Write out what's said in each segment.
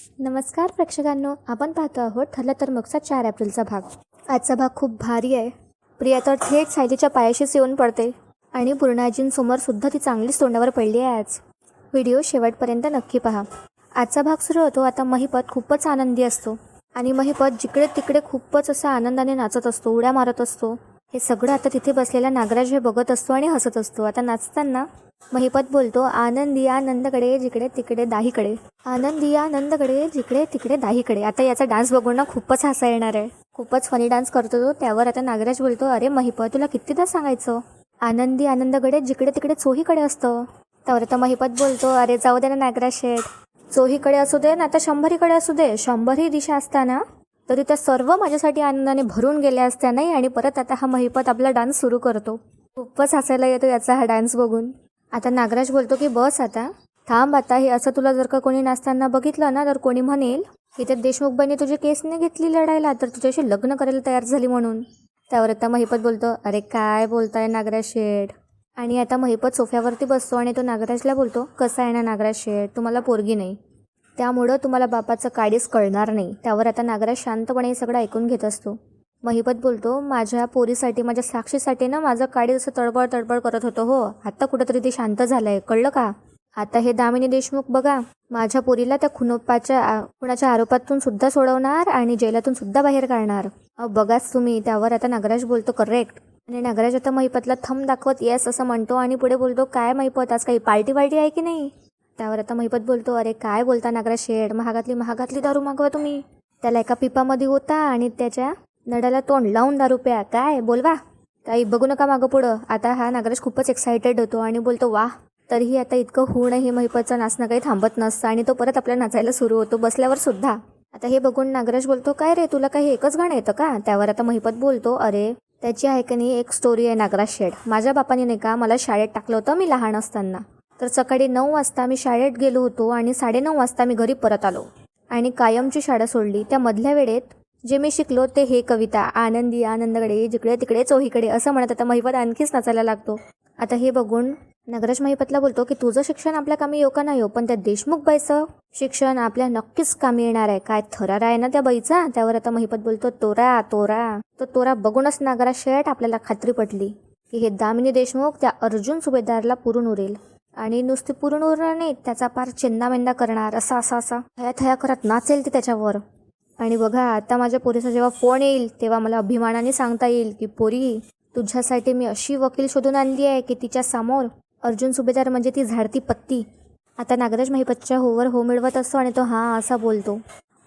नमस्कार प्रेक्षकांनो आपण पाहतो आहोत ठरलं तर मगचा चार एप्रिलचा भाग. आजचा भाग खूप भारी आहे. प्रिया तर थेट सायलीच्या पायाशीच येऊन पडते आणि पूर्णाजींसमोर सुद्धा ती चांगलीच तोंडावर पडली आहे आज. व्हिडिओ शेवटपर्यंत नक्की पहा. आजचा भाग सुरू होतो आता महिपत खूपच आनंदी असतो. आणि महिपत जिकडे तिकडे खूपच असा आनंदाने नाचत असतो उड्या मारत असतो. हे सगळं आता तिथे बसलेला नागराज हे बघत असतो आणि हसत असतो. आता नाचताना महिपत बोलतो आनंदी आनंदकडे जिकडे तिकडे दाहीकडे. आनंदी आनंदकडे जिकडे तिकडे दाहीकडे. आता याचा डान्स बघून ना खूपच हसा येणार आहे. खूपच फनी डान्स करतो तो. त्यावर आता नागराज बोलतो अरे महिपत तुला कितीदा सांगायचं? आनंदी आनंदकडे जिकडे तिकडे चोहीकडे असतं. त्यावर आता महिपत बोलतो अरे जाऊ दे ना नागराज शेठ. चोहीकडे असू दे ना आता शंभरीकडे असू दे. शंभरही दिशा असताना तरी त्या सर्व माझ्यासाठी आनंदाने भरून गेल्या असत्या नाही आणि परत आता हा महिपत आपला डान्स सुरू करतो. खूपच हसायला येतो याचा हा डान्स बघून. आता नागराज बोलतो की बस आता. थांब आता. हे असं तुला जर का कोणी नाचताना बघितलं ना तर कोणी म्हणेल की त्या देशमुखबाईने तुझी केस नाही घेतली लढायला तर तुझ्याशी लग्न करायला तयार झाली म्हणून. त्यावर आता महिपत बोलतो अरे काय बोलताय नागराज शेठ? आणि आता महिपत सोफ्यावरती बसतो आणि तो नागराजला बोलतो कसा आहे ना नागराज शेठ? तुम्हाला पोरगी नाही. त्यामुळं तुम्हाला बापाचं काळीच कळणार नाही. त्यावर आता नागराज शांतपणे हे सगळं ऐकून घेत असतो. महिपत बोलतो माझ्या पोरीसाठी माझ्या साक्षीसाठी ना माझं काळी असं तडबड तडबड करत होतं हो. आत्ता कुठंतरी ते शांत झालंय. कळलं का? आता हे दामिनी देशमुख बघा. माझ्या पोरीला त्या खुनोप्पाच्या खुणाच्या आरोपातून सुद्धा सोडवणार आणि जेलातून सुद्धा बाहेर काढणार. अहो, बघाच तुम्ही. त्यावर आता नागराज बोलतो करेक्ट आणि नागराज आता महिपतला थंब दाखवत येस असं म्हणतो आणि पुढे बोलतो काय महिपत? आज काही पार्टी वार्टी आहे की नाही? त्यावर आता महिपत बोलतो अरे काय बोलता नागरा शेड? महागातली महागातली दारू मागवा तुम्ही. त्याला एका पिपामध्ये होता आणि त्याच्या नडाला तोंड लावून दारू प्या. काय? बोलवा. काही बघू नका मागं पुढं. आता हा नागराज खूपच एक्सायटेड होतो आणि बोलतो वाह तरीही आता इतकं होऊनही महिपतचं नाचणं काही थांबत नसतं आणि तो परत आपल्या नाचायला सुरू होतो बसल्यावर सुद्धा. आता हे बघून नागराज बोलतो काय रे तुला काही एकच गाणं येतं का? त्यावर आता महिपत बोलतो अरे त्याची आहे का नाही एक स्टोरी आहे नागराज शेड. माझ्या बापाने नाही का मला शाळेत टाकलं होतं मी लहान असताना. तर सकाळी नऊ वाजता मी शाळेत गेलो होतो आणि साडेनऊ वाजता मी घरी परत आलो. आणि कायमची शाळा सोडली. त्या मधल्या वेळेत जे मी शिकलो ते हे कविता आनंदी आनंदकडे जिकडे तिकडे चोहीकडे असं म्हणत आता महिपत आणखीच नाचायला लागतो. आता हे बघून नगराज महिपतला बोलतो की तुझं शिक्षण आपल्या कामी येऊ का नाही येऊ पण त्या देशमुख बाईचं शिक्षण आपल्या नक्कीच कामी येणार आहे. काय थरार आहे ना त्या बाईचा? त्यावर आता महिपत बोलतो तोरा तोरा. तो तोरा बघूनच नागराज शेट आपल्याला खात्री पटली की हे दामिनी देशमुख त्या अर्जुन सुभेदारला पुरून उरेल. आणि नुसती पूर्ण उरणार नाही त्याचा पार चेंदामेंदा करणार. असा असा असा. थया थया करत नाचेल ती त्याच्यावर. आणि बघा आता माझ्या पोरीचा जेव्हा फोन येईल तेव्हा मला अभिमानाने सांगता येईल की पोरी तुझ्यासाठी मी अशी वकील शोधून आणली आहे की तिच्या समोर अर्जुन सुभेदार म्हणजे ती झाडती पत्ती. आता नागराज महिपतच्या होवर हो मिळवत असतो आणि तो हां असा बोलतो.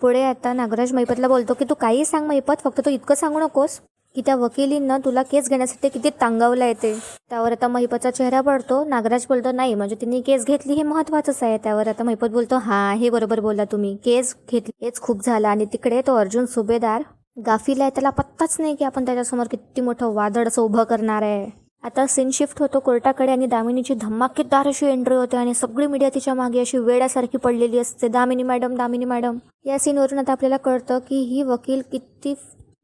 पुढे आता नागराज महिपतला बोलतो की तू काही सांग महिपत फक्त तू इतकं सांगू नकोस. की त्या वकिलींना तुला केस घेण्यासाठी किती तांगावला येते त्यावर आता महिपतचा चेहरा पडतो. नागराज बोलतो नाही म्हणजे तिने केस घेतली हे महत्त्वाचंच आहे. त्यावर आता महिपत बोलतो हां हे बरोबर बोलला तुम्ही. केस घेतली हेच खूप झालं आणि तिकडे तो अर्जुन सुभेदार गाफीला आहे. त्याला पत्ताच नाही की आपण त्याच्यासमोर किती मोठं वादळ असं उभं करणार आहे. आता सीन शिफ्ट होतो कोर्टाकडे आणि दामिनीची धमाकेदार अशी एंट्री होते आणि सगळी मीडिया तिच्यामागे अशी वेड्यासारखी पडलेली असते. दामिनी मॅडम दामिनी मॅडम या सीनवरून आता आपल्याला कळतं की ही वकील किती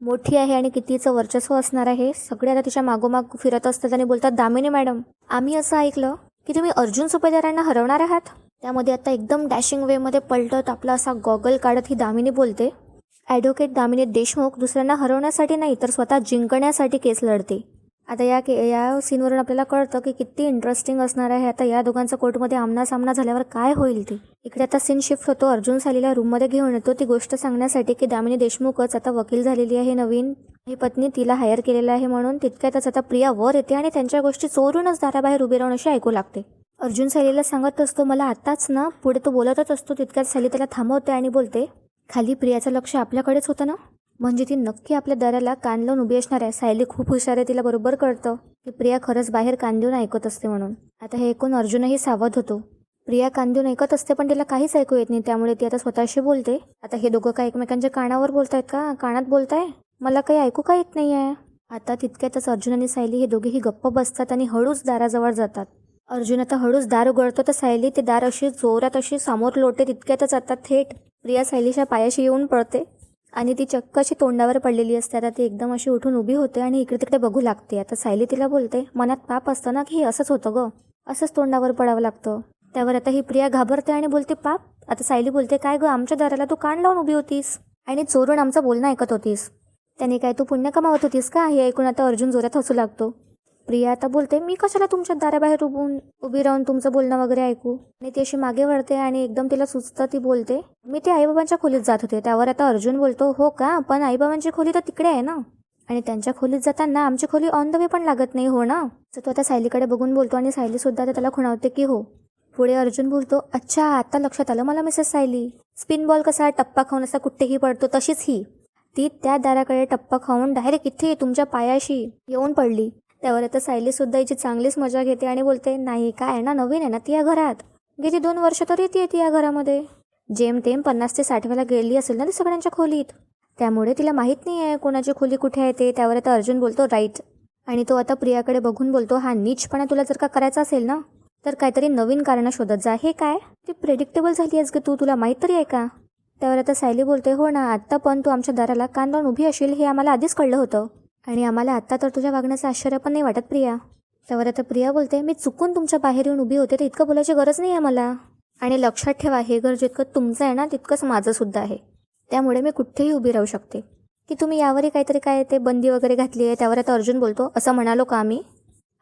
मोठी आहे आणि कितीचं वर्चस्व असणार आहे सगळे आता तिच्या मागोमाग फिरत असतात आणि बोलतात दामिनी मॅडम आम्ही असं ऐकलं की तुम्ही अर्जुन सुपेदारांना हरवणार आहात? त्यामध्ये आता एकदम डॅशिंग वेमध्ये पलटत आपला असा गॉगल काढत ही दामिनी बोलते ॲडव्होकेट दामिनी देशमुख दुसऱ्यांना हरवण्यासाठी नाही तर स्वतः जिंकण्यासाठी केस लढते. आता या के या सीनवरून आपल्याला कळतं की किती इंटरेस्टिंग असणार आहे. आता या दोघांचा कोर्टमध्ये आमना सामना झाल्यावर काय होईल ते? इकडे आता सीन शिफ्ट होतो. अर्जुन सालीला रूममध्ये घेऊन येतो. ती गोष्ट सांगण्यासाठी की दामिनी देशमुखच आता वकील झालेली आहे नवीन. ही पत्नी तिला हायर केलेलं आहे म्हणून तितक्यातच आता प्रिया वर येते आणि त्यांच्या गोष्टी चोरूनच दाराबाहेर उभी राहून अशी ऐकू लागते. अर्जुन सालीला सांगत असतो मला आताच ना पुढे तो बोलतच असतो. तितक्यात साली त्याला थांबवते आणि बोलते. खाली प्रियाचं लक्ष आपल्याकडेच होतं ना? म्हणजे ती नक्की आपल्या दराला कान लावून उभी असणार आहे. सायली खूप हुशार आहे तिला बरोबर कळतं. की प्रिया खरंच बाहेर कान देऊन ऐकत असते म्हणून. आता हे ऐकून अर्जुनही सावध होतो. प्रिया कान देऊन ऐकत असते पण तिला काहीच ऐकू येत नाही. त्यामुळे ती आता स्वतःशी बोलते. आता हे दोघं काय एकमेकांच्या कानावर बोलतायत का? कानात बोलताय? मला काही ऐकू का येत नाही आहे आता तितक्यातच अर्जुन आणि सायली हे दोघेही गप्प बसतात आणि हळूच दाराजवळ जातात. अर्जुन आता हळूच दार उघडतो तर सायली ते दार अशी जोरात अशी समोर लोटे तितक्यातच आता थेट प्रिया सायलीच्या पायाशी येऊन पळते. आणि ती चक्क अशी तोंडावर पडलेली असते. आता ती एकदम अशी उठून उभी होते आणि इकडे तिकडे बघू लागते. आता सायली तिला बोलते मनात पाप असतं ना की हे असंच होतं ग? असंच तोंडावर पडावं लागतं. त्यावर आता ही प्रिया घाबरते आणि बोलते पाप? आता सायली बोलते काय गं आमच्या दाराला तू कान लावून उभी होतीस? आणि चोरून आमचं बोलणं ऐकत होतीस? त्याने काय तू पुण्य कमावत होतीस का? हे ऐकून आता अर्जुन जोरात हसू लागतो. प्रिया आता बोलते मी कशाला तुमच्या दाराबाहेर उभून उभी राहून तुमचं बोलणं वगैरे ऐकू? आणि ती अशी मागे वळते आणि एकदम तिला सुचतं ती बोलते मी ते आईबाबांच्या खोलीत जात होते त्यावर आता अर्जुन बोलतो हो का? पण आईबाबांची खोली तर तिकडे आहे ना? आणि त्यांच्या खोलीत जाताना आमची खोली ऑन द वे पण लागत नाही हो ना? तर तो आता सायलीकडे बघून बोलतो आणि सायली सुद्धा आता त्याला खुणावते की हो. पुढे अर्जुन बोलतो अच्छा आता लक्षात आलं मला मिसेस सायली. स्पिन बॉल कसा टप्पा खाऊन असा कुठेही पडतो तशीच ही. ती त्या दाराकडे टप्पा खाऊन डायरेक्ट इथे तुमच्या पायाशी येऊन पडली. त्यावर आता सायलीसुद्धा हिची चांगलीच मजा घेते आणि बोलते नाही काय आहे ना नवीन आहे ना ती या घरात? गेली दोन वर्ष तर येते ती या घरामध्ये. जेम तेम पन्नास ते साठ वेळा गेली असेल ना ती सगळ्यांच्या खोलीत. त्यामुळे तिला माहीत नाही आहे कोणाची खोली कुठे आहे ते. त्यावर आता अर्जुन बोलतो राईट. आणि तो आता प्रियाकडे बघून बोलतो हा नीचपणा तुला जर का करायचा असेल ना तर काहीतरी नवीन कारणं शोधत जा. हे काय? ती प्रेडिक्टेबल झाली आहेस ग तू तुला माहीत तरी आहे का? त्यावर आता सायली बोलते हो ना आत्ता पण तू आमच्या दाराला कान लावून उभी असेल हे आम्हाला आधीच कळलं होतं. आणि आम्हाला आत्ता तर तुझ्या वागण्याचं आश्चर्य पण नाही वाटत प्रिया. त्यावर आता प्रिया बोलते मी चुकून तुमच्या बाहेर येऊन उभी होते तर इतकं बोलायची गरज नाही आहे मला आणि लक्षात ठेवा हे घर जितकं तुमचं आहे ना तितकंच माझंसुद्धा आहे. त्यामुळे मी कुठेही उभी राहू शकते. की तुम्ही यावरही काहीतरी काय ते बंदी वगैरे घातली आहे त्यावर आता अर्जुन बोलतो असं म्हणालो का आम्ही?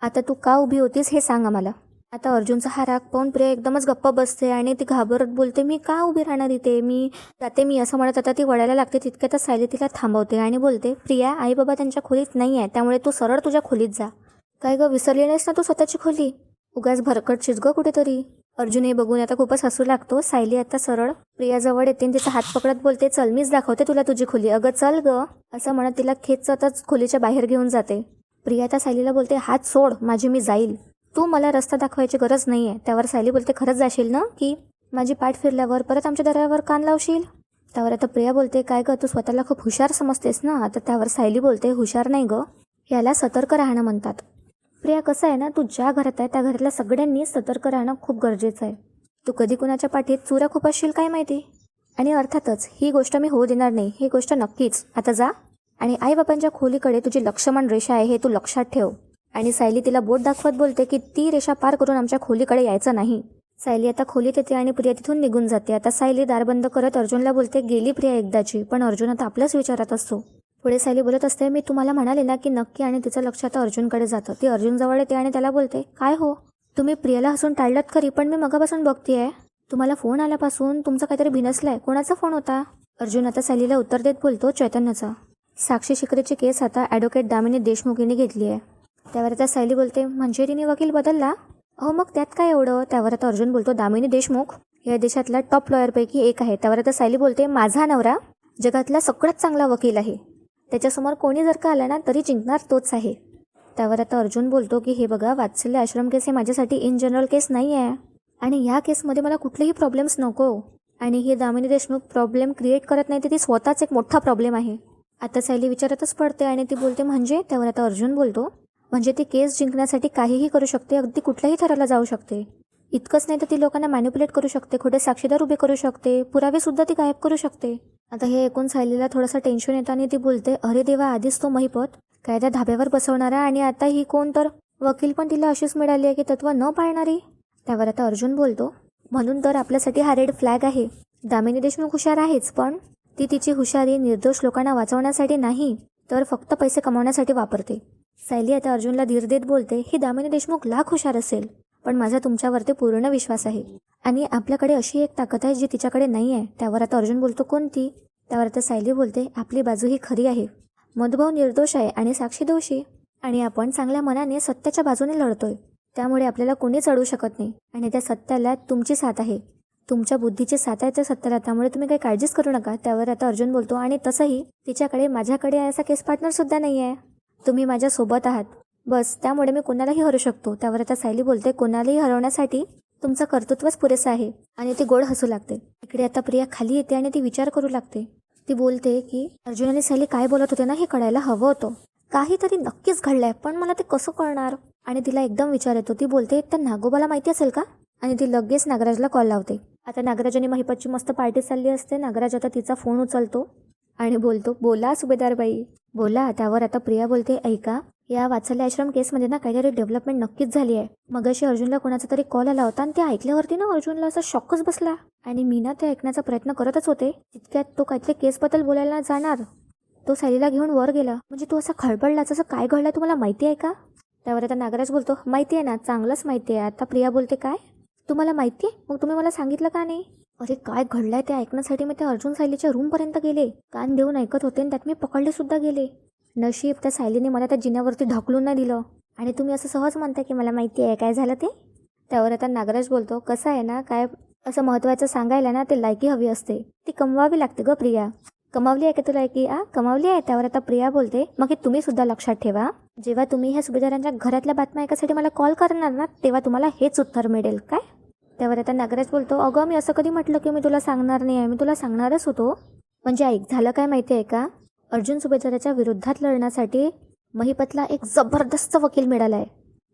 आता तू का उभी होतीस हे सांग आम्हाला. आता अर्जुनचा हा राग पाहून प्रिया एकदमच गप्प बसते आणि ती घाबरत बोलते मी का उभी राहणार इथे? मी जाते मी असं म्हणत आता ती वळायला लागते तितक्या तर सायली तिला थांबवते आणि बोलते प्रिया आई बाबा त्यांच्या खोलीत नाही आहे त्यामुळे तू सरळ तुझ्या खोलीत जा. काय गं विसरली नाहीस ना तू स्वतःची खोली? उगाच भरकट गं कुठेतरी. अर्जुन हे बघून आता खूपच हसू लागतो सायली आता सरळ प्रियाजवळ येते आणि तिचा हात पकडत बोलते चल मीच दाखवते तुला तुझी खोली. अगं चल ग असं म्हणत तिला खेचतच खोलीच्या बाहेर घेऊन जाते. प्रिया आता सायलीला बोलते हात सोड माझी मी जाईल. तू मला रस्ता दाखवायची गरज नाही आहे त्यावर सायली बोलते खरंच जाशील ना की? माझी पाठ फिरल्यावर परत आमच्या दरावर कान लावशील? त्यावर आता प्रिया बोलते काय ग तू स्वतःला खूप हुशार समजतेस ना? आता त्यावर सायली बोलते हुशार नाही ग. याला सतर्क राहणं म्हणतात. प्रिया कसं आहे ना तू ज्या घरात आहे त्या घरातल्या सगळ्यांनी सतर्क राहणं खूप गरजेचं आहे. तू कधी कुणाच्या पाठीत चुऱ्या खूप असशील काय माहिती? आणि अर्थातच ही गोष्ट मी होऊ देणार नाही. ही गोष्ट नक्कीच. आता जा. आणि आईबापांच्या खोलीकडे तुझी लक्षमण रेषा आहे हे तू लक्षात ठेव. आणि सायली तिला बोट दाखवत बोलते की ती रेषा पार करून आमच्या खोलीकडे यायचं नाही. सायली आता खोलीत येते आणि प्रिया तिथून निघून जाते. आता सायली दार बंद करत अर्जुनला बोलते गेली प्रिया एकदाची पण अर्जुन आता आपल्याच विचारात असतो. पुढे सायली बोलत असते मी तुम्हाला म्हणाले ना की नक्की आणि तिचं लक्ष आता अर्जुनकडे जातं. ती अर्जुनजवळ येते आणि त्याला बोलते काय हो? तुम्ही प्रियाला हसून टाळलात खरी पण मी मगापासून बघतीये. तुम्हाला फोन आल्यापासून तुमचा काहीतरी भिनसलाय. कोणाचा फोन होता? अर्जुन आता सायलीला उत्तर देत बोलतो चैतन्याचा. साक्षी शिकरेची केस आता ॲडव्होकेट दामिनी देशमुख यांनी घेतली आहे त्यावर आता सायली बोलते म्हणजे तिने वकील बदलला? अहो मग त्यात काय एवढं? त्यावर आता अर्जुन बोलतो दामिनी देशमुख या देशातल्या टॉप लॉयरपैकी एक आहे. त्यावर आता सायली बोलते माझा नवरा जगातला सगळ्यात चांगला वकील आहे. त्याच्यासमोर कोणी जर का आला ना तरी जिंकणार तोच आहे. त्यावर आता अर्जुन बोलतो की हे बघा वात्सल्य आश्रम केस हे माझ्यासाठी इन जनरल केस नाही आहे. आणि ह्या केसमध्ये मला कुठलेही प्रॉब्लेम्स नको. आणि ही दामिनी देशमुख प्रॉब्लेम क्रिएट करत नाही तर ती स्वतःच एक मोठा प्रॉब्लेम आहे. आता सायली विचारतच पडते आणि ती बोलते म्हणजे? त्यावर आता अर्जुन बोलतो म्हणजे ती केस जिंकण्यासाठी काहीही करू शकते अगदी कुठल्याही थराला जाऊ शकते. इतकंच नाही तर ती लोकांना मॅन्युपुलेट करू शकते खोटे साक्षीदार उभे करू शकते पुरावेसुद्धा ती गायब करू शकते. आता हे ऐकून सायलीला थोडंसं टेन्शन येतं आणि ती बोलते अरे देवा आधीच तो महिपत काय त्या धाब्यावर बसवणारा आणि आता ही कोण तर? वकील पण तिला अशीच मिळाली आहे की तत्व न पाळणारी? त्यावर आता अर्जुन बोलतो म्हणून तर आपल्यासाठी हा रेड फ्लॅग आहे. दामिनी देशमुख हुशार आहेच पण ती तिची हुशारी निर्दोष लोकांना वाचवण्यासाठी नाही तर फक्त पैसे कमावण्यासाठी वापरते. सायली आता अर्जुनला धीर देत बोलते ही दामिनी देशमुख लाख हुशार असेल पण माझा तुमच्यावरती पूर्ण विश्वास आहे. आणि आपल्याकडे अशी एक ताकद आहे जी तिच्याकडे नाही आहे. त्यावर आता अर्जुन बोलतो कोणती? त्यावर आता सायली बोलते आपली बाजू ही खरी आहे. मधुभाऊ निर्दोष आहे आणि साक्षी दोषी. आणि आपण चांगल्या मनाने सत्याच्या बाजूने लढतोय. त्यामुळे आपल्याला कोणीच चढू शकत नाही. आणि त्या सत्याला तुमची साथ आहे. तुमच्या बुद्धीची साथ आहे त्या सत्याला. त्यामुळे तुम्ही काही काळजीच करू नका. त्यावर आता अर्जुन बोलतो आणि तसंही तिच्याकडे माझ्याकडे असा केस पार्टनर सुद्धा नाही आहे तुम्ही माझ्यासोबत आहात. बस त्यामुळे मी कोणालाही हरू शकतो. त्यावर आता सायली बोलते कोणालाही हरवण्यासाठी तुमचं कर्तृत्वच पुरेसं आहे आणि ती गोड हसू लागते. इकडे आता प्रिया खाली येते आणि ती विचार करू लागते. ती बोलते की अर्जुन आणि सायली काय बोलत होते ना हे कळायला हवं होतं. काहीतरी नक्कीच घडलंय पण मला ते कसं कळणार? आणि तिला एकदम विचार येतो. ती बोलते त्या नागोबाला माहिती असेल का? आणि ती लगेच नागराजला कॉल लावते. आता नागराज आणि महिपतची मस्त पार्टी चालली असते. नागराज आता तिचा फोन उचलतो. आणि बोलतो बोला सुभेदारबाई बोला त्यावर आता प्रिया बोलते ऐका या वात्सल्य आश्रम केसमध्ये ना काहीतरी डेव्हलपमेंट नक्कीच झाली आहे. मगाशी अर्जुनला कोणाचा तरी कॉल आला होता आणि ते ऐकल्यावरती ना अर्जुनला असा शॉकच बसला. आणि मी ना ते ऐकण्याचा प्रयत्न करतच होते तितक्यात तो काहीतरी केसबद्दल बोलायला जाणार तो सायलीला घेऊन वर गेला. म्हणजे तू असा खळबळलाच असं काय घडलं तुम्हाला माहिती आहे का? त्यावर आता नागराज बोलतो माहिती आहे ना चांगलंच माहिती आहे. आता प्रिया बोलते काय? तुम्हाला माहिती आहे? मग तुम्ही मला सांगितलं का नाही? अरे काय घडलंय ते ऐकण्यासाठी मी त्या अर्जुन सायलीच्या रूमपर्यंत गेले. कान देऊन ऐकत होते आणि त्यात मी पकडले सुद्धा गेले. नशीब त्या सायलीने मला त्या जिन्यावरती ढकलून नाही दिलं. आणि तुम्ही असं सहज म्हणताय की मला माहिती आहे काय झालं ते? त्यावर आता नागराज बोलतो कसं आहे ना काय असं महत्त्वाचं सांगायला ना ते लायकी हवी असते. ती कमवावी लागते ग प्रिया. कमावली आहे का तुला की आ कमावली आहे? त्यावर आता प्रिया बोलते मग हे तुम्ही सुद्धा लक्षात ठेवा. जेव्हा तुम्ही ह्या सुभेदारांच्या घरातल्या बातम्या ऐकासाठी मला कॉल करणार ना तेव्हा तुम्हाला हेच उत्तर मिळेल. काय? त्यावर आता नागराज बोलतो अगं मी असं कधी म्हटलं की मी तुला सांगणार नाही आहे. मी तुला सांगणारच होतो. म्हणजे ऐक झालं काय माहिती आहे का? अर्जुन सुभेदाराच्या विरोधात लढण्यासाठी महिपतला एक जबरदस्त वकील मिळाला आहे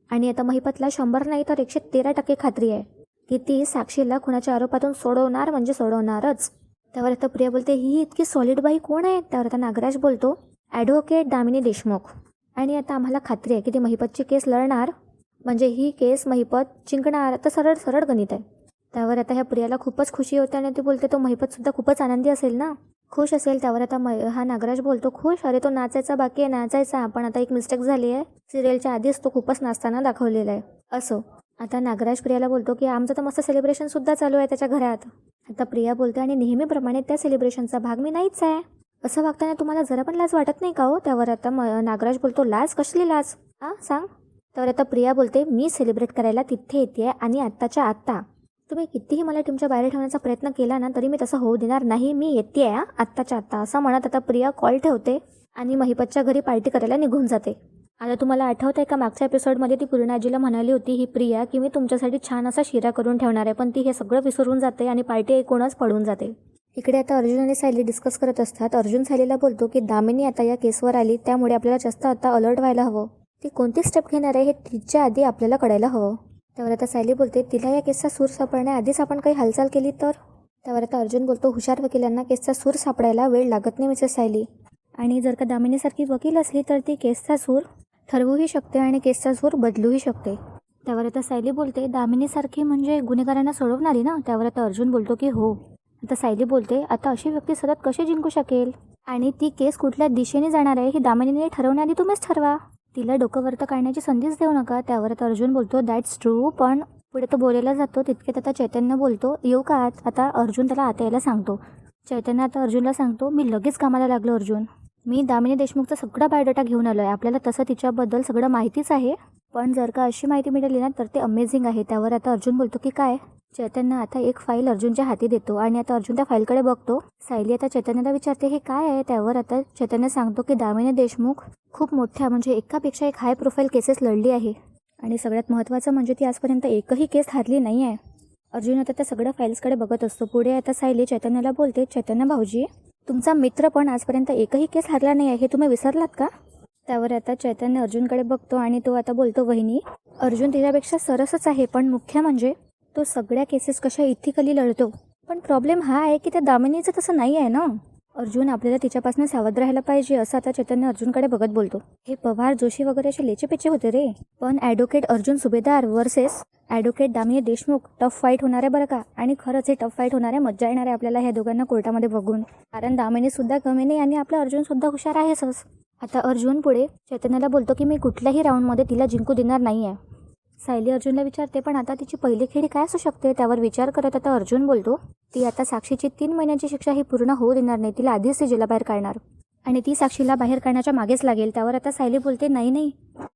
आणि आता महिपतला शंभर नाही तर एकशे तेरा टक्के खात्री आहे की ती साक्षीला खुणाच्या आरोपातून सोडवणार म्हणजे सोडवणारच. त्यावर आता प्रिया बोलते ही इतकी सॉलिड बाई कोण आहे? त्यावर आता नागराज बोलतो ॲडव्होकेट दामिनी देशमुख. आणि आता आम्हाला खात्री आहे की ती महिपतची केस लढणार म्हणजे ही केस महिपत जिंकणार तर सरळ सरळ गणित आहे. त्यावर आता ह्या प्रियाला खूपच खुशी होते आणि ती बोलते तो महिपतसुद्धा खूपच आनंदी असेल ना? खुश असेल. त्यावर आता मै हा नागराज बोलतो खुश? अरे तो नाचायचा बाकी आहे नाचायचा. पण आता एक मिस्टेक झाली आहे. सिरियलच्या आधीच तो खूपच नाचताना दाखवलेला आहे. असो. आता नागराज प्रियाला बोलतो की आमचं तर मस्त सेलिब्रेशनसुद्धा चालू आहे त्याच्या घरात. आता प्रिया बोलते आणि नेहमीप्रमाणे त्या सेलिब्रेशनचा भाग मी नाहीच आहे. असं वागताना तुम्हाला जरा पण लाज वाटत नाही का हो? त्यावर आता म नागराज बोलतो लाज? कसली लाज? हां सांग. तर आता प्रिया बोलते मी सेलिब्रेट करायला तिथे येते आहे आणि आत्ताच्या आत्ता. तुम्ही कितीही मला तुमच्या बाहेर ठेवण्याचा प्रयत्न केला ना तरी मी तसं होऊ देणार नाही. मी येते आहे आत्ताच्या आत्ता. असं म्हणत आता प्रिया कॉल ठेवते आणि महिपतच्या घरी पार्टी करायला निघून जाते. आता तुम्हाला आठवत आहे का मागच्या एपिसोडमध्ये ती पूर्णाजीला म्हणाली होती ही प्रिया की मी तुमच्यासाठी छान असा शिरा करून ठेवणार आहे पण ती हे सगळं विसरून जाते आणि पार्टी ऐकूनच पडून जाते. इकडे आता अर्जुन आणि सायली डिस्कस करत असतात. अर्जुन सायलीला बोलतो की दामिनी आता या केसवर आली त्यामुळे आपल्याला जास्त आता अलर्ट व्हायला हवं. ती कोणती स्टेप घेणार आहे हे तिच्या आधी आपल्याला कळायला हवं. त्यावर आता सायली बोलते तिला या केसचा सूर सापडण्याआधीच आपण काही हालचाल केली तर? त्यावर आता अर्जुन बोलतो हुशार वकिलांना केसचा सूर सापडायला वेळ लागत नाही मिसेस सायली. आणि जर का दामिनीसारखी वकील असली तर ती केसचा सूर ठरवूही शकते आणि केसचा सूर बदलूही शकते. त्यावर आता सायली बोलते दामिनीसारखी म्हणजे गुन्हेगारांना सोडवणारी ना? त्यावर आता अर्जुन बोलतो की हो. आता सायली बोलते आता अशी व्यक्ती सतत कशी जिंकू शकेल? आणि ती केस कुठल्या दिशेने जाणार आहे ही दामिनीने ठरवण्याआधी तुम्हीच ठरवा. तिला डोकं वरतं काढण्याची संधीच देऊ नका. त्यावर आता अर्जुन बोलतो दॅट्स ट्रू पण पुढे तो बोलायला जातो तितके आता चैतन्य बोलतो येऊ का आत आता अर्जुन त्याला आता यायला सांगतो. चैतन्य आता अर्जुनला सांगतो मी लगेच कामाला लागलो अर्जुन. मी दामिनी देशमुखचा सगळा बायोडाटा घेऊन आलो आहे आपल्याला तसं तिच्याबद्दल सगळं माहितीच आहे. पण जर का अशी माहिती मिळाली ना तर ते अमेझिंग आहे. त्यावर आता अर्जुन बोलतो की काय? चैतन्य आता एक फाईल अर्जुनच्या हाती देतो आणि आता अर्जुन त्या फाईलकडे बघतो. सायली आता चैतन्याला विचारते हे काय आहे? त्यावर आता चैतन्य सांगतो की दामिनी देशमुख खूप मोठ्या म्हणजे एकापेक्षा एक हाय प्रोफाईल केसेस लढली आहे. आणि सगळ्यात महत्त्वाचं म्हणजे ती आजपर्यंत एकही केस हारली नाही आहे अर्जुन आता त्या सगळ्या फाईल्सकडे बघत असतो. पुढे आता सायली चैतन्याला बोलते चैतन्य भाऊजी तुमचा मित्र पण आजपर्यंत एकही केस हारला नाही आहे हे तुम्ही विसरलात का? त्यावर आता चैतन्य अर्जुनकडे बघतो आणि तो आता बोलतो वहिनी अर्जुन तिच्यापेक्षा सरसच आहे पण मुख्य म्हणजे तो सगळ्या केसेस कशा इथिकली लढतो. पण प्रॉब्लेम हा आहे की त्या दामिनीचं तसं नाही आहे ना? अर्जुन आपल्याला तिच्यापासून सावध राहायला पाहिजे असं आता चैतन्य अर्जुनकडे बघत बोलतो. हे पवार जोशी वगैरे असे लेचेपेचे होते रे. पण advocate Arjun Subhedar versus advocate Damini Deshmukh tough fight होणार आहे बरं का? आणि खरंच हे टफ फाईट होणार आहे मज्जा येणार आहे आपल्याला ह्या दोघांना कोर्टामध्ये बघून. कारण दामिनी सुद्धा कमी नाही आणि आपला अर्जुन सुद्धा हुशार सहज. आता अर्जुन पुढे चैतन्याला बोलतो की मी कुठल्याही राऊंडमध्ये तिला जिंकू देणार नाही आहे सायली अर्जुनला विचारते पण आता तिची पहिली खेळी काय असू शकते? त्यावर विचार करत आता अर्जुन बोलतो ती आता साक्षीची तीन महिन्यांची शिक्षा ही पूर्ण होऊ देणार नाही तिला आधीच ती जेलाबाहेर काढणार. आणि ती साक्षीला बाहेर काढण्याच्या मागेच लागेल. त्यावर आता सायली बोलते नाही नाही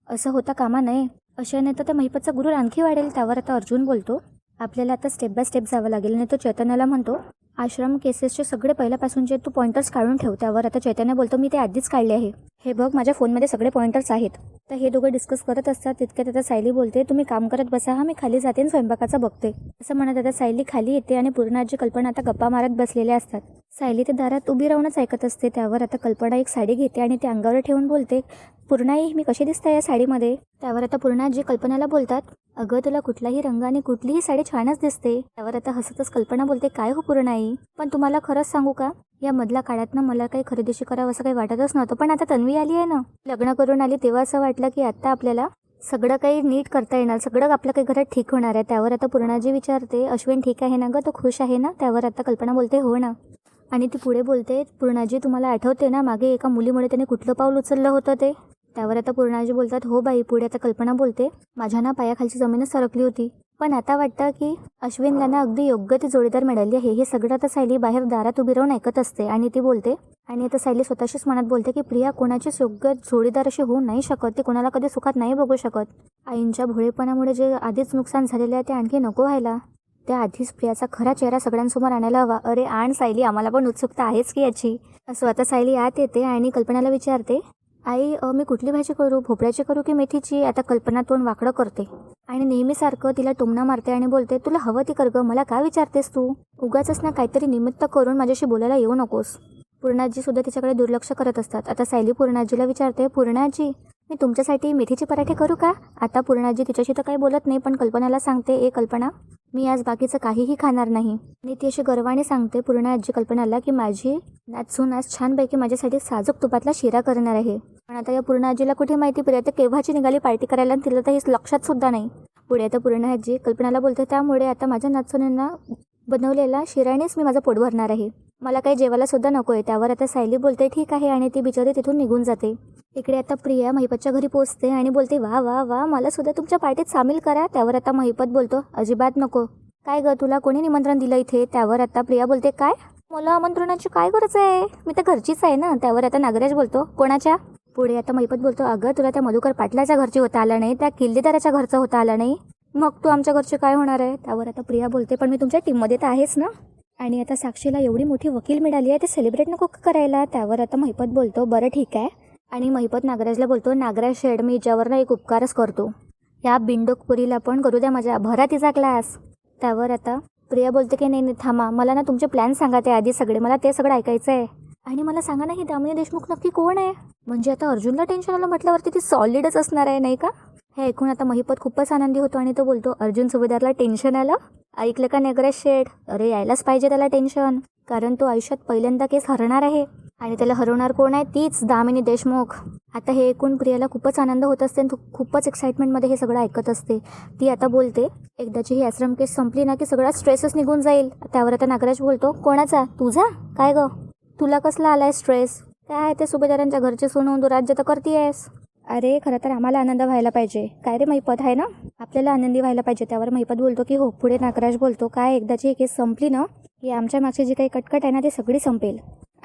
असं होता कामा नये. अशाने तर त्या महिपतचा गुरु आणखी वाढेल. त्यावर आता अर्जुन बोलतो आपल्याला आता स्टेप बाय स्टेप जावं लागेल. आणि तो चैतन्याला म्हणतो आश्रम केसेसचे सगळे पहिल्यापासूनचे तू पॉईंटर्स काढून ठेव त्यावर आता चैतन्य बोलतो मी ते आधीच काढले आहे. हे बघ माझ्या फोनमध्ये सगळे पॉईंटर्स आहेत. तर हे दोघं डिस्कस करत असतात तितक्यात आता सायली बोलते तुम्ही काम करत बसा हा मी खाली जाते आणि स्वयंपाकाचा बघते. असं म्हणत आता सायली खाली येते आणि पूर्णाची कल्पना आता गप्पा मारत बसलेल्या असतात. सायली ते दारात उभी राहूनच ऐकत असते त्यावर आता कल्पना एक साडी घेते आणि ते अंगावर ठेवून बोलते पूर्णाई मी कशी दिसते या साडीमध्ये? त्यावर आता पूर्णाजी कल्पनाला बोलतात अगं तुला कुठलाही रंग आणि कुठलीही साडी छानच दिसते. त्यावर आता हसतच कल्पना बोलते काय हो पूर्णाई पण तुम्हाला खरंच सांगू का? या मधल्या काळातनं मला काही खरेदीशी करावं असं काही वाटतच नव्हतं पण आता तन्वी आली आहे ना. लग्न करून आली तेव्हा असं वाटलं की आता आपल्याला सगळं काही नीट करता येणार सगळं आपलं काही घरात ठीक होणार आहे. त्यावर आता पूर्णाजी विचारते अश्विन ठीक आहे ना गं? तो खुश आहे ना? त्यावर आता कल्पना बोलते हो ना. आणि ती पुढे बोलते पूर्णाजी तुम्हाला आठवते ना मागे एका मुलीमुळे त्याने कुठलं पाऊल उचललं होतं ते? त्यावर आता पूर्णाजी बोलतात हो बाई पुढे आता कल्पना बोलते. माझ्या ना पायाखालची जमीनच सरकली होती. पण आता वाटतं की अश्विनला ना अगदी योग्य ती जोडीदार मिळाली आहे. हे सगळं आता सायली बाहेर दारात उभी राहून ऐकत असते आणि ती बोलते आणि आता सायली स्वतःशीच मनात बोलते की प्रिया कोणाचीच योग्य जोडीदार अशी होऊ नाही शकत. ती कोणाला कधी सुखात नाही बघू शकत. आईंच्या भोळेपणामुळे जे आधीच नुकसान झालेलं आहे ते आणखी नको व्हायला. त्या आधीच प्रियाचा खरा चेहरा सगळ्यांसमोर आणायला हवा. अरे आण सायली आम्हाला पण उत्सुकता आहेच की याची. असं आता सायली आत येते आणि कल्पनाला विचारते आई अ, मी कुठली भाजी करू? भोपळ्याची करू की मेथीची? आता कल्पना तोंड वाकडं करते. आणि नेहमीसारखं तिला टोमणा मारते आणि बोलते तुला हवं ती कर गं मला का विचारतेस तू? उगाचच ना काहीतरी निमित्त करून माझ्याशी बोलायला येऊ नकोस. पूर्णाजी सुद्धा तिच्याकडे दुर्लक्ष करत असतात. आता सायली पूर्णाजीला विचारते पूर्णाजी मी तुमच्यासाठी मेथीचे पराठे करू का? आता पूर्णाजी तिच्याशी तर काही बोलत नाही पण कल्पनाला सांगते ए कल्पना मी आज बाकीचं काहीही खाणार नाही. आणि ती अशी गर्वाने सांगते पूर्णाजी कल्पनाला की माझी नाचून आज छानपैकी माझ्यासाठी साजूक तुपातला शिरा करणार आहे. पण आता या पूर्ण आजीला कुठे माहिती प्रिया आता केव्हाची निघाली पार्टी करायला आणि तिला तर हेच लक्षात सुद्धा नाही. पुढे आता पूर्ण आजी कल्पनाला बोलते त्यामुळे आता माझ्या नाचुनींना बनवलेला शिराणीच मी माझं पोट भरणार आहे. मला काही जेवायला सुद्धा नको आहे त्यावर आता सायली बोलते ठीक आहे आणि ती बिचारी तिथून निघून जाते. इकडे आता प्रिया महिपतच्या घरी पोहोचते आणि बोलते वा वा वा मला सुद्धा तुमच्या पार्टीत सामील करा. त्यावर आता महिपत बोलतो अजिबात नको. काय ग तुला कोणी निमंत्रण दिलं इथे? त्यावर आता प्रिया बोलते काय? मला आमंत्रणाची काय गरज आहे? मी तर घरचीच आहे ना. त्यावर आता नागराज बोलतो कोणाच्या? पुढे आता महिपत बोलतो अगं तुला त्या मधुकर पाटलाच्या घरची होता आलं नाही त्या किल्लेदाराच्या घरचं होता आलं नाही. मग तू आमच्या घरचे काय होणार आहे? त्यावर आता प्रिया बोलते पण मी तुमच्या टीममध्ये तर आहेच ना? आणि आता साक्षीला एवढी मोठी वकील मिळाली आहे ते सेलिब्रेट नको करायला. त्यावर आता महिपत बोलतो बरं ठीक आहे. आणि महिपत नागराजला बोलतो नागराज शेड मी हिच्यावर ना एक उपकारच करतो. या बिंडोकपुरीला पण करू द्या माझ्या भरा तिचा क्लास त्यावर आता प्रिया बोलते की नाही नाही थांबा. मला ना तुमचे प्लॅन सांगा ते आधी सगळे. मला ते सगळं ऐकायचं आहे आणि मला सांगा ना ही दामिनी देशमुख नक्की कोण आहे? म्हणजे आता अर्जुनला टेन्शन आलं म्हटल्यावरती ती सॉलिडच असणार आहे नाही का? हे ऐकून आता महिपत खूपच आनंदी होतो आणि तो बोलतो अर्जुन सुभेदारला टेन्शन आलं? ऐकलं का नगराज शेठ? अरे यायलाच पाहिजे त्याला टेन्शन कारण तो आयुष्यात पहिल्यांदा केस हरणार आहे. आणि त्याला हरवणार कोण आहे? तीच दामिनी देशमुख. आता हे ऐकून प्रियाला खूपच आनंद होत असते आणि तो खूपच एक्साइटमेंटमध्ये हे सगळं ऐकत असते. ती आता बोलते एकदाची ही आश्रम केस संपली ना की सगळा स्ट्रेसच निघून जाईल. त्यावर आता नागराज बोलतो कोणाचा? तुझा? काय गं? तुला कसला आलाय स्ट्रेस काय आहे ते सुभेदारांच्या घरचे सोनून तू राज्य तर करतीयस. अरे खरं तर आम्हाला आनंद व्हायला पाहिजे. काय रे महिपत आहे ना? आपल्याला आनंदी व्हायला पाहिजे त्यावर महिपत बोलतो की हो पुढे नागराज बोलतो काय एकदाची एक केस संपली ना? की आमच्या मागची जी काही कटकट आहे ना ती सगळी संपेल.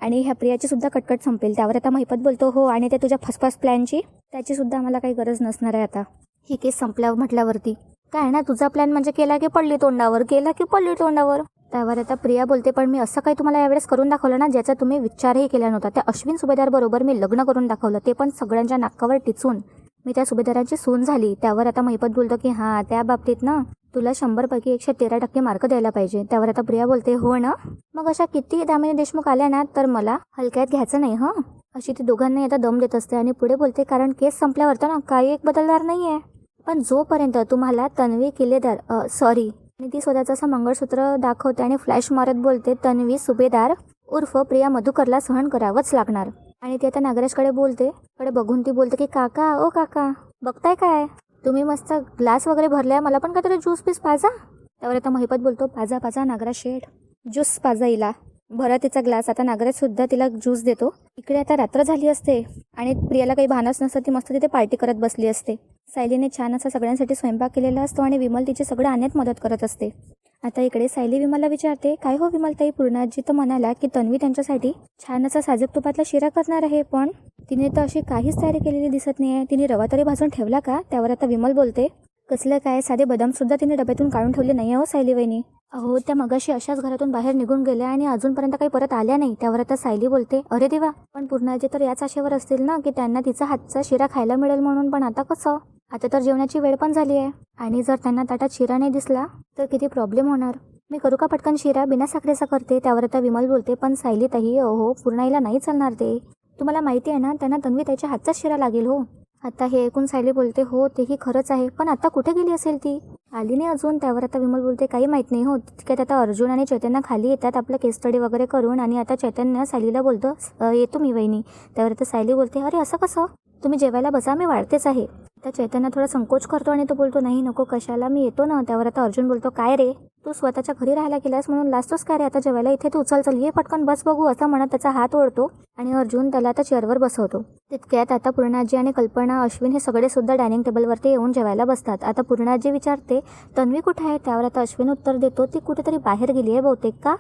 आणि ह्या प्रियाची सुद्धा कटकट संपेल. त्यावर आता महिपत बोलतो हो आणि ते तुझ्या फसफस प्लॅनची त्याची सुद्धा आम्हाला काही गरज नसणार आहे आता. ही केस संपल्यावर म्हटल्यावरती. काय ना तुझा प्लॅन म्हणजे केला की पडली तोंडावर? केला की पडली तोंडावर? त्यावर आता प्रिया बोलते पण मी असं काही तुम्हाला यावेळेस करून दाखवलं ना ज्याचा तुम्ही विचारही केला नव्हता. त्या अश्विन सुभेदारबरोबर मी लग्न करून दाखवलं. ते पण सगळ्यांच्या नाकावर टिचून मी त्या सुभेदारांची सून झाली. त्यावर आता महिपत बोलतो की हां त्या बाबतीत ना तुला शंभरपैकी एकशे तेरा टक्के मार्क द्यायला पाहिजे. त्यावर आता प्रिया बोलते हो ना? मग अशा किती दामिनी देशमुख आल्या ना तर मला हलक्यात घ्यायचं नाही हं? अशी ती दोघांनाही आता दम देत असते आणि पुढे बोलते कारण केस संपल्यावर तर ना काही एक बदलणार नाही आहे पण जोपर्यंत तुम्हाला तन्वी किल्लेदार सॉरी आणि ती स्वतःचं असं मंगळसूत्र दाखवते आणि फ्लॅश मारत बोलते तन्वी सुभेदार उर्फ प्रिया मधुकरला सहन करावंच लागणार. आणि ती आता नागराजकडे बोलते कडे बघून ती बोलते की काका ओ काका बघताय काय? तुम्ही मस्त ग्लास वगैरे भरलाय मला पण काहीतरी ज्यूस पीस पाजा. त्यावर आता महिपत बोलतो पाजा पाजा नागराज शेठ ज्यूस पाजा हिला भरा तिचा ग्लास आता नागराज सुद्धा तिला ज्यूस देतो. इकडे आता रात्र झाली असते आणि प्रियाला काही भानच नसतं ती मस्त तिथे पार्टी करत बसली असते. सायलीने छान असा सगळ्यांसाठी स्वयंपाक केलेला असतो आणि विमल तिची सगळं आणण्यात मदत करत असते. आता इकडे सायली विमलला विचारते काय हो विमलताई पूर्णाजी तर म्हणाला की तन्वी त्यांच्यासाठी छान असा साजूक तुपातला शिरा करणार आहे पण तिने तर अशी काहीच तयारी केलेली दिसत नाही आहे तिने रवा तरी भाजून ठेवला का? त्यावर आता विमल बोलते कसलं काय? साधे बदामसुद्धा तिने डब्यातून काढून ठेवले नाही हो सायली वहिनी. अहो त्या मगाशी अशाच घरातून बाहेर निघून गेल्या आणि अजूनपर्यंत काही परत आल्या नाही. त्यावर आता सायली बोलते अरे देवा पण पूर्णाजी तर याच आशेवर असतील ना की त्यांना तिचा हातचा शिरा खायला मिळेल म्हणून पण आता कसं? आता तर जेवणाची वेळ पण झाली आहे. आणि जर त्यांना ताटात शिरा नाही दिसला तर किती प्रॉब्लेम होणार? मी करू का पटकन शिरा? बिना साखरेचा करते त्यावर आता विमल बोलते पण सायली ताई अहो पूर्णाईला नाही चालणार ते. तुम्हाला माहिती आहे ना त्यांना तन्वी त्याच्या हातचाच शिरा लागेल हो. आता हे ऐकून सायली बोलते हो तेही खरंच आहे पण आता कुठे गेली असेल ती? आली नाही अजून. त्यावर आता विमल बोलते काही माहीत नाही हो काय आता अर्जुन आणि चैतन्य खाली येतात आपलं केस स्टडी वगैरे करून आणि आता चैतन्य सायलीला बोलतं येतो मी वहिनी. त्यावर आता सायली बोलते अरे असं कसं? तुम्ही जेवायला बसा मी वाढतेच आहे. आता चैतन्य थोडा संकोच करतो आणि तो बोलतो नाही नको कशाला? मी येतो ना. त्यावर आता अर्जुन बोलतो काय रे? तू स्वतःच्या घरी राहायला गेलास म्हणून लाजतोस काय रे? आता जेवायला इथे तू उचल चल ये पटकन बस बघू असं म्हणत त्याचा हात ओढतो आणि अर्जुन त्याला आता चेअरवर बसवतो. तितक्यात आता पूर्णाजी आणि कल्पना अश्विन हे सगळे सुद्धा डायनिंग टेबलवरती येऊन जेवायला बसतात. आता पूर्णाजी विचारते तन्वी कुठे आहे? त्यावर आता अश्विन उत्तर देतो ती कुठेतरी बाहेर गेली आहे बहुतेक का?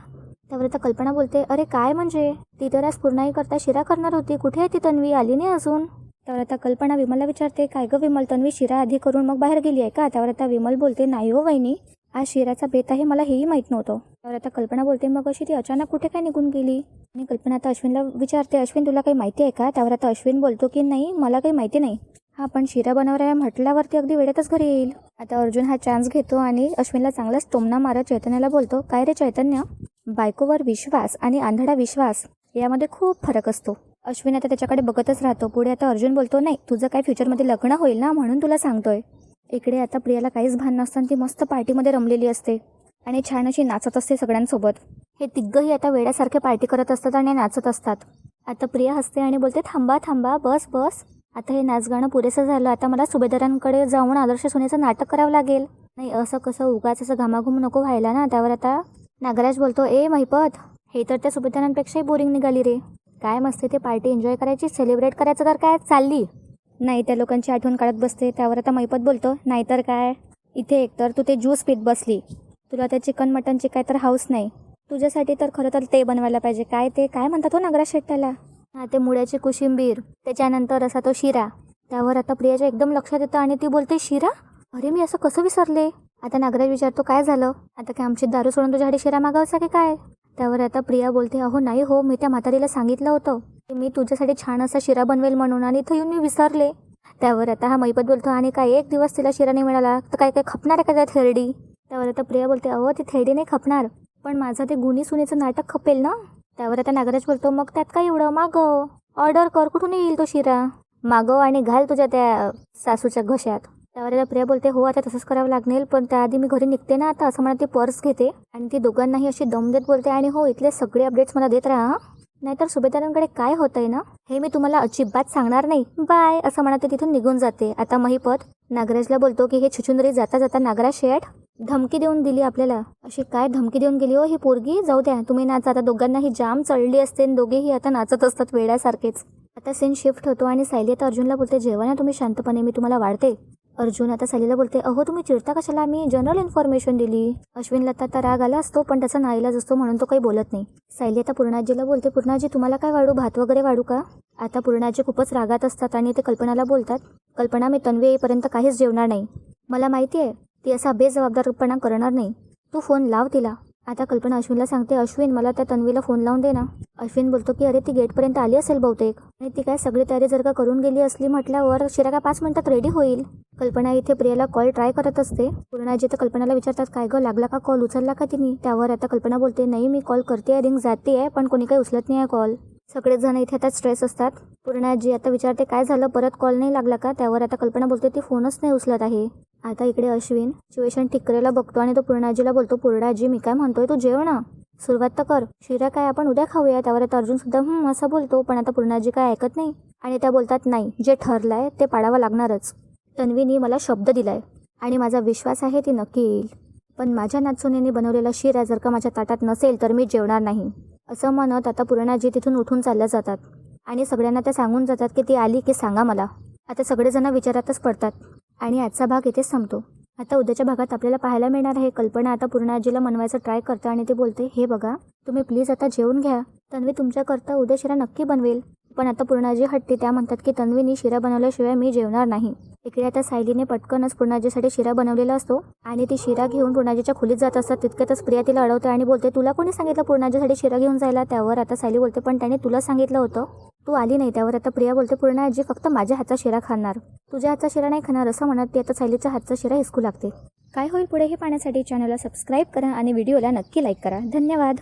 त्यावर आता कल्पना बोलते अरे काय म्हणजे? ती तर आज पूर्णाई करता शिरा करणार होती. कुठे आहे ती तन्वी? आली नाही अजून? त्यावर आता कल्पना विमलला विचारते काय गं विमल तन्वी शिरा आधी करून मग बाहेर गेली आहे का? त्यावर आता विमल बोलते नाही हो वहिनी आज शिराचा बेत आहे मला हेही माहीत नव्हतं. त्यावर आता कल्पना बोलते मग अशी ती अचानक कुठे काय निघून गेली? आणि कल्पना आता अश्विनला विचारते अश्विन तुला काही माहिती आहे का? त्यावर आता अश्विन बोलतो की नाही मला काही माहिती नाही. हा पण शिरा बनवणाऱ्या म्हटल्यावरती अगदी वेळेतच घरी येईल. आता अर्जुन हा चान्स घेतो आणि अश्विनला चांगलाच टोमणा मारत चैतन्याला बोलतो काय रे चैतन्य? बायकोवर विश्वास आणि आंधळा विश्वास यामध्ये खूप फरक असतो. अश्विन आता त्याच्याकडे बघतच राहतो. पुढे आता अर्जुन बोलतो नाही तुझं काय फ्युचरमध्ये लग्न होईल ना म्हणून तुला सांगतोय. इकडे आता प्रियाला काहीच भान नसताना ती मस्त पार्टीमध्ये रमलेली असते आणि छान अशी नाचत असते सगळ्यांसोबत. हे तिघंही आता वेड्यासारखे पार्टी करत असतात आणि नाचत असतात. आता प्रिया हसते आणि बोलते थांबा थांबा बस बस. आता हे नाचगाणं पुरेसं झालं. आता मला सुभेदारांकडे जाऊन आदर्श सोन्याचं नाटक करावं लागेल. नाही असं कसं उगाच असं घामाघूम नको व्हायला ना त्यावर आता. नागराज बोलतो ए महिपत हे तर त्या सुभेदारांपेक्षाही बोरिंग निघाली रे. काय मस्त ते पार्टी एन्जॉय करायची सेलिब्रेट करायचं तर काय चालली. नाही त्या लोकांची आठवण काढत बसते त्यावर आता मैपत बोलतो. नाहीतर काय? इथे एकतर तू ते ज्यूस पीत बसली. तुला त्या चिकन मटनची काय तर हाऊस नाही. तुझ्यासाठी तर खरं तर ते बनवायला पाहिजे. काय ते? काय म्हणतात हो नगरा शेट्ट्याला हा ते मुळ्याची कोशिंबीर त्याच्यानंतर असा तो शिरा. त्यावर आता प्रियाच्या एकदम लक्षात येतं आणि ती बोलते शिरा? अरे मी असं कसं विसरले? आता नागराज विचारतो काय झालं? आता काय आमची दारू सोडून तुझ्यासाठी शिरा मागावसा की काय? त्यावर आता प्रिया बोलते अहो नाही हो मी त्या म्हातारीला सांगितलं होतं. की मी तुझ्यासाठी छान असा शिरा बनवेल म्हणून आणि इथं येऊन मी विसरले. त्यावर आता हा मैपत बोलतो आणि काय एक दिवस तिला शिरा नाही मिळाला तर काय काय खपणार आहे का त्या थेरडी त्यावर आता प्रिया बोलते अहो ती थेरडी नाही खपणार पण माझं ते गुणी सुनेचं नाटक खपेल ना? त्यावर आता नागराज बोलतो मग त्यात काय एवढं? मागव ऑर्डर कर कुठून येईल तो शिरा? मागव आणि घाल तुझ्या त्या सासूच्या घशात. त्यावेळेला प्रिया बोलते हो आता तसंच करावं लागेल पण त्याआधी मी घरी निघते ना आता असं म्हणत ती पर्स घेते. आणि ती दोघांनाही अशी दम देत बोलते आणि हो इथले सगळे अपडेट्स मला देत राहा नाहीतर सुभेदारांकडे काय होतंय ना हे मी तुम्हाला अजिबात सांगणार नाही. बाय असं म्हणत ते तिथून निघून जाते. आता महिपत नागराजला बोलतो की हे छुछुंदरी जाता जाता नागराज शेठ धमकी देऊन दिली आपल्याला. अशी काय धमकी देऊन गेली हो ही पोरगी? जाऊ द्या तुम्ही नाचा आता दोघांनाही जाम चढली असते आणि दोघेही आता नाचत असतात वेड्यासारखेच. आता सीन शिफ्ट होतो आणि सायली आता अर्जुनला बोलते जेव्हा ना तुम्ही शांतपणे मी तुम्हाला वाढते. अर्जुन आता सलीला बोलते अहो तुम्ही चिडता कशाला? मी जनरल इन्फॉर्मेशन दिली. अश्विनला तर आता राग आला असतो पण त्याचा नाईलाज असतो म्हणून तो काही बोलत नाही. सायली आता पूर्णाजीला बोलते पूर्णाजी तुम्हाला काय वाढू? भात वगैरे वाढू का? आता पूर्णाजी खूपच रागात असतात आणि ते कल्पनाला बोलतात कल्पना मी तन्वी येईपर्यंत काहीच जेवणार नाही. मला माहिती आहे ती असा बेजबाबदारपणा करणार नाही. तू फोन लाव तिला. आता कल्पना अश्विनला सांगते अश्विन मला त्या तन्वीला फोन लावून दे ना. अश्विन बोलतो की अरे ती गेटपर्यंत आली असेल बहुतेक. आणि ती काय सगळी तयारी जर का करून गेली असली म्हटल्यावर शिरा का पाच मिनिटात रेडी होईल? कल्पना इथे प्रियाला कॉल ट्राय करत असते. पूर्णाजी तर कल्पनाला विचारतात काय गं लागला का कॉल उचलला का तिने? त्यावर आता कल्पना बोलते नाही मी कॉल करते रिंग जाते आहे पण कोणी काही उचलत नाही आहे कॉल सगळेजण इथे आता स्ट्रेस असतात. पूर्णाजी आता विचारते काय झालं? परत कॉल नाही लागला का? त्यावर आता कल्पना बोलते ती फोनच नाही उचलत आहे. आता इकडे अश्विन सिच्युएशन ठिकरेला बघतो आणि तो पूर्णाजीला बोलतो पूर्णाजी मी काय म्हणतोय तू जेव ना. सुरुवात तर कर. शिरा काय आपण उद्या खाऊया. त्यावर आता अर्जुन सुद्धा हं असं बोलतो पण आता पूर्णाजी काय ऐकत नाही आणि त्या बोलतात नाही जे ठरलंय ते पाडावं लागणारच. तन्वीनी मला शब्द दिलाय आणि माझा विश्वास आहे ती नक्की येईल. पण माझ्या नाचुनेने बनवलेला शिरा जर का माझ्या ताटात नसेल तर मी जेवणार नाही. असं म्हणत आता पुरणाजी तिथून उठून चालल्या जातात. आणि सगळ्यांना त्या सांगून जातात की ती आली की सांगा मला. आता सगळेजण विचारातच पडतात. आणि आजचा भाग इथेच संपतो. आता उद्याच्या भागात आपल्याला पाहायला मिळणार आहे कल्पना आता पूर्णाजीला मनवायचं ट्राय करते आणि ते बोलते हे बघा तुम्ही प्लीज आता जेवून घ्या. तन्वी तुमच्याकरता उद्या शिरा नक्की बनवेल. पण आता पूर्णाजी हट्टी त्या म्हणतात की तन्वीनी शिरा बनवल्याशिवाय मी जेवणार नाही. इकडे आता सायलीने पटकनच पूर्णाजीसाठी शिरा बनवलेला असतो आणि ती शिरा घेऊन पूर्णाजीच्या खोलीत जात असतात. तितक्यातच प्रिया तिला अडवते आणि बोलते तुला कोणी सांगितलं पूर्णाजीसाठी शिरा घेऊन जायला? त्यावर आता सायली बोलते पण त्याने तुला सांगितलं होतं. तू आली नाही. त्यावर आता प्रिया बोलते पूर्णाजी फक्त माझ्या हातचा शिरा खाणार. तुझ्या हातचा शिरा नाही खाणार असं म्हणत ती आता सायलीच्या हातचा शिरा हिसकू लागते. काय होईल पुढे हे पाहण्यासाठी? चॅनलला सबस्क्राईब करा आणि व्हिडिओला नक्की लाईक करा. धन्यवाद.